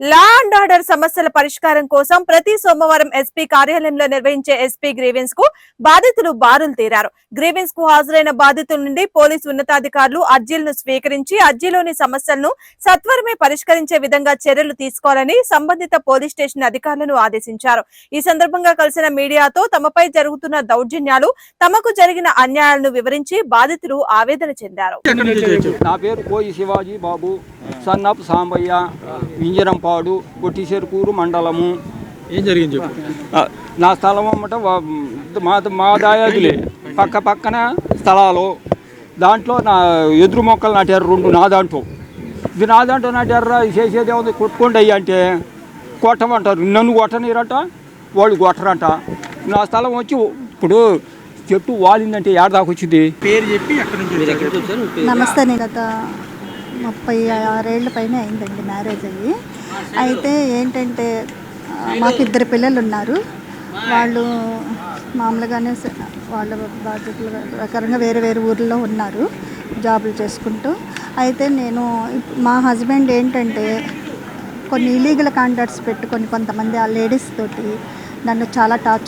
Law and order సమస్యల పరిష్కారం కోసం ప్రతి సోమవారం ఎస్పీ కార్యాలయంలో నిర్వహించే ఎస్పీ గ్రీవెన్స్కు బాధితులు బారులు తీరారు. గ్రీవెన్స్కు హాజరైన బాధితుల నుండి పోలీసు ఉన్నతాధికారులు అర్జీలను స్వీకరించి అర్జీలోని సమస్యలను సత్వరమే పరిష్కరించే విధంగా చర్యలు తీసుకోవాలని సంబంధిత పోలీస్ స్టేషన్ అధికారులను ఆదేశించారు. ఈ సందర్భంగా కలిసిన మీడియాతో తమపై జరుగుతున్న దౌర్జన్యాలు తమకు జరిగిన అన్యాయాలను వివరించి బాధితులు ఆవేదన చెందారు. నా పేరు కోయి శివాజీ బాబు. సన్నప్ సాంబయ్య వింజరంపాడు కొట్టిచెరుకూరు మండలము. ఏం జరిగింది నా స్థలం అమ్మట మా మా దాయాదులే. పక్క పక్కన స్థలాలు. దాంట్లో నా ఎదురు మొక్కలు నాటారు రెండు నా దాంట్లో. ఇది నా దాంట్లో నాటారా? చేసేది ఏముంది? కొట్టుకోండి అయ్యి అంటే కొట్టమంటారు నన్ను కొట్టనిరట వాళ్ళు కొట్టరంట. నా స్థలం వచ్చి ఇప్పుడు చెట్టు వాలిందంటే ఏడాదాకా వచ్చింది? పేరు చెప్పి ఎక్కడి నుంచి వచ్చారు? నమస్తే నేను గత ముప్పై ఆరేళ్ళ పైన అయిందండి మ్యారేజ్ అయ్యి. అయితే ఏంటంటే మాకు ఇద్దరు పిల్లలు ఉన్నారు వాళ్ళు మామూలుగానే వాళ్ళ బాధ్యతల ప్రకారంగా వేరే వేరే ఊర్లో ఉన్నారు జాబులు చేసుకుంటూ. అయితే నేను మా హస్బెండ్ ఏంటంటే కొన్ని ఇలీగల్ కాంటాక్ట్స్ పెట్టుకొని కొంతమంది ఆ లేడీస్ తోటి నన్ను చాలా టార్చర్